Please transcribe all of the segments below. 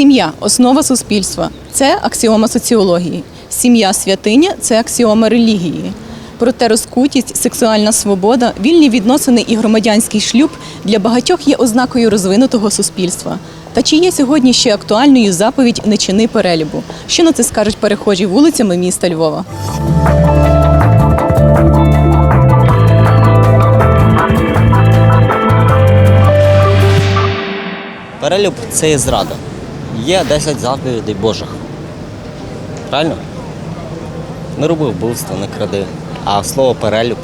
Сім'я основа суспільства. Це аксіома соціології. Сім'я святиня це аксіома релігії. Проте розкутість, сексуальна свобода, вільні відносини і громадянський шлюб для багатьох є ознакою розвинутого суспільства. Та чи є сьогодні ще актуальною заповідь не чини перелюбу? Що на це скажуть перехожі вулицями міста Львова? Перелюб це є зрада. Є 10 заповідей Божих. Правильно? Не роби вбивство, не кради. А слово перелюб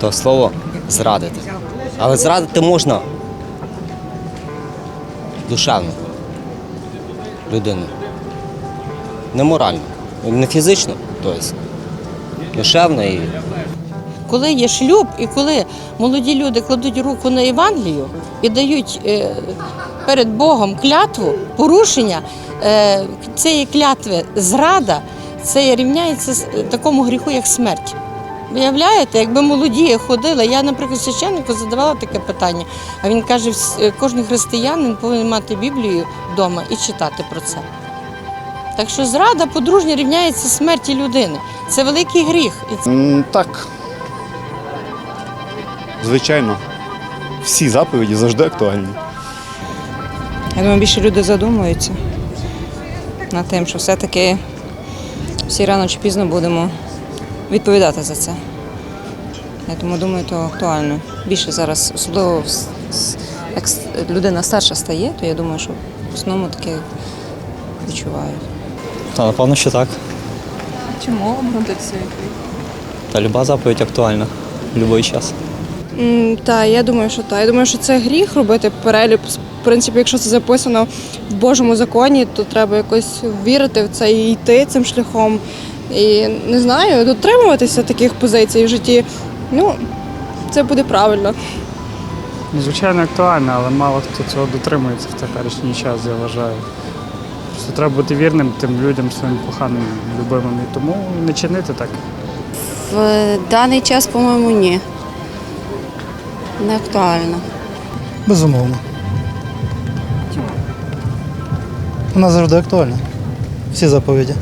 то слово зрадити. Але зрадити можна душевно людину. Не морально. Не фізично, тобто душевно і Коли є шлюб, і коли молоді люди кладуть руку на Євангелію і дають е, перед Богом клятву, порушення е, цієї клятви зрада, це рівняється такому гріху, як смерть. Виявляєте, якби молоді ходили, я, наприклад, священнику задавала таке питання, а він каже, кожен християнин повинен мати Біблію вдома і читати про це. Так що зрада подружня рівняється смерті людини. Це великий гріх. Так. Звичайно. Всі заповіді завжди актуальні. Я думаю, більше люди задумуються над тим, що все-таки всі рано чи пізно будемо відповідати за це. Я тому думаю, то актуально. Більше зараз, особливо як людина старша стає, то я думаю, що в основному таке відчувають. Та напевно, що так. Чому обґрунтується? Та люба заповідь актуальна в будь-який час. Так, я думаю, що так. Я думаю, що це гріх робити перелюб. В принципі, якщо це записано в Божому законі, то треба якось вірити в це і йти цим шляхом. І не знаю, дотримуватися таких позицій в житті. Ну, це буде правильно. Звичайно, актуально, але мало хто цього дотримується в теперішній час, я вважаю. Просто треба бути вірним тим людям, своїм коханим, любимим. І тому не чинити так. В даний час, по-моєму, ні. Не актуально. Безумовно. Чому? Вона завжди актуальна. Всі заповіді.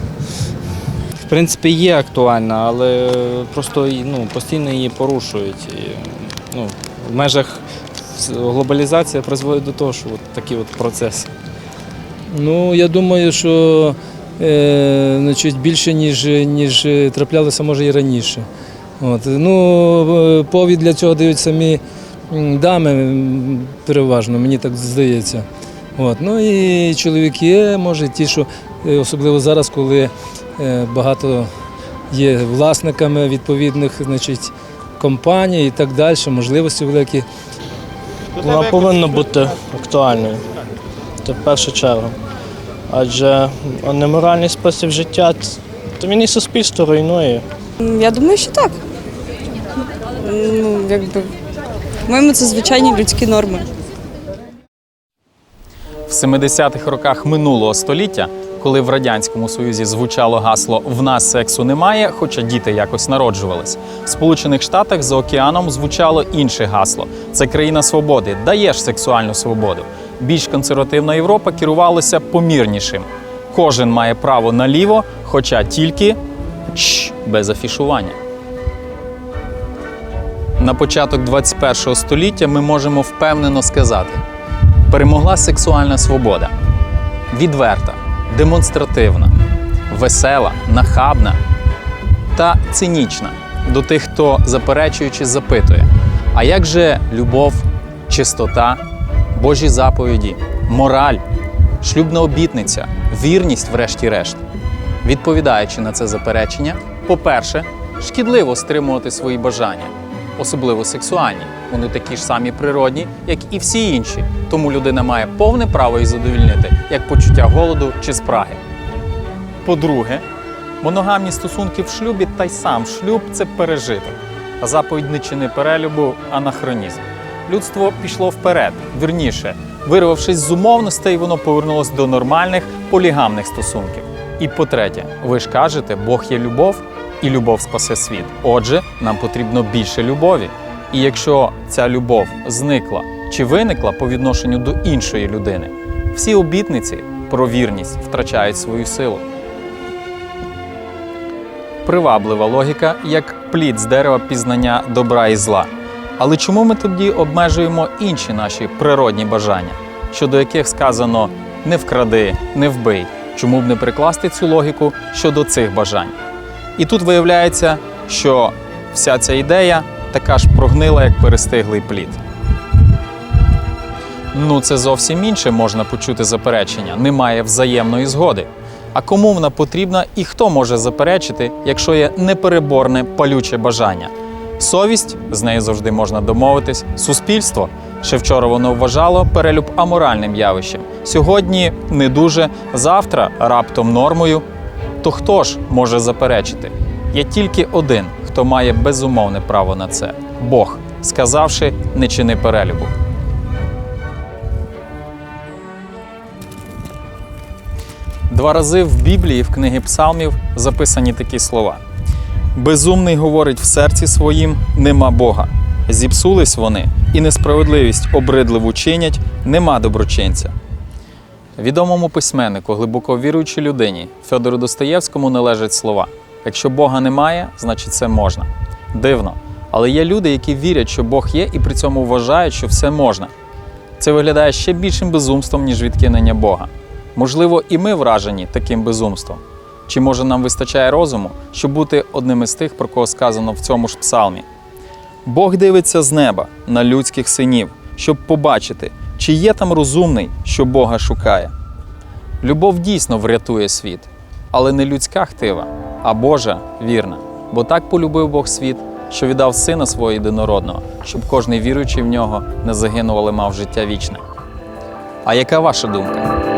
В принципі, є актуальна, але просто ну, постійно її порушують. І, ну, в межах глобалізація призводить до того, що от такі от процеси. Ну, я думаю, що е, значить, більше, ніж, ніж траплялося, може, і раніше. От. Ну, е, повід для цього дають самі дами переважно, мені так здається. От. Ну і чоловіки, може, ті, що е, особливо зараз, коли е, багато є власниками відповідних значить, компаній і так далі, можливості великі. Вона повинна бути актуальною. Це в першу чергу. Адже неморальний спосіб життя, то він і суспільство руйнує. Я думаю, що так. Ну, якби. По-моєму, це звичайні людські норми. В 70-х роках минулого століття, коли в радянському союзі звучало гасло В нас сексу немає, хоча діти якось народжувались. В Сполучених Штатах за океаном звучало інше гасло: це країна свободи, даєш сексуальну свободу. Більш консервативна Європа керувалася помірнішим. Кожен має право наліво, хоча тільки Чш, без афішування. На початок 21 століття ми можемо впевнено сказати: перемогла сексуальна свобода. Відверта, демонстративна, весела, нахабна та цинічна до тих, хто заперечуючи запитує: а як же любов, чистота, Божі заповіді, мораль, шлюбна обітниця, вірність, врешті-решт? Відповідаючи на це заперечення, по-перше, шкідливо стримувати свої бажання, особливо сексуальні. Вони такі ж самі природні, як і всі інші. Тому людина має повне право їх задовільнити, як почуття голоду чи спраги. По-друге, моногамні стосунки в шлюбі та й сам шлюб це пережиток. А заповідь не чини перелюбу анахронізм. Людство пішло вперед, вірніше, вирвавшись з умовностей, воно повернулось до нормальних полігамних стосунків. І по-третє, ви ж кажете, Бог є любов, і любов спасе світ. Отже, нам потрібно більше любові. І якщо ця любов зникла чи виникла по відношенню до іншої людини, всі обітниці про вірність втрачають свою силу. Приваблива логіка як плід з дерева пізнання добра і зла. Але чому ми тоді обмежуємо інші наші природні бажання, щодо яких сказано не вкради, не вбий? Чому б не прикласти цю логіку щодо цих бажань? І тут виявляється, що вся ця ідея така ж прогнила, як перестиглий плід. Ну, це зовсім інше можна почути заперечення. Немає взаємної згоди. А кому вона потрібна і хто може заперечити, якщо є непереборне палюче бажання? Совість з нею завжди можна домовитись. Суспільство ще вчора воно вважало перелюб аморальним явищем. Сьогодні не дуже, завтра раптом нормою. То хто ж може заперечити? Є тільки один, хто має безумовне право на це Бог, сказавши не чини перелюбу. Два рази в Біблії, в книгі Псалмів, записані такі слова: Безумний говорить в серці своїм, нема Бога. Зіпсулись вони, і несправедливість обридливу чинять, нема доброчинця. Відомому письменнику, глибоко віруючій людині Федору Достоєвському належать слова: якщо Бога немає, значить це можна. Дивно. Але є люди, які вірять, що Бог є, і при цьому вважають, що все можна. Це виглядає ще більшим безумством, ніж відкинення Бога. Можливо, і ми вражені таким безумством. Чи може нам вистачає розуму, щоб бути одним із тих, про кого сказано в цьому ж псалмі? Бог дивиться з неба на людських синів, щоб побачити, чи є там розумний, що Бога шукає. Любов дійсно врятує світ, але не людська хтива, а Божа вірна. Бо так полюбив Бог світ, що віддав сина свого єдинородного, щоб кожний віруючий в нього не загинув, але мав життя вічне. А яка ваша думка?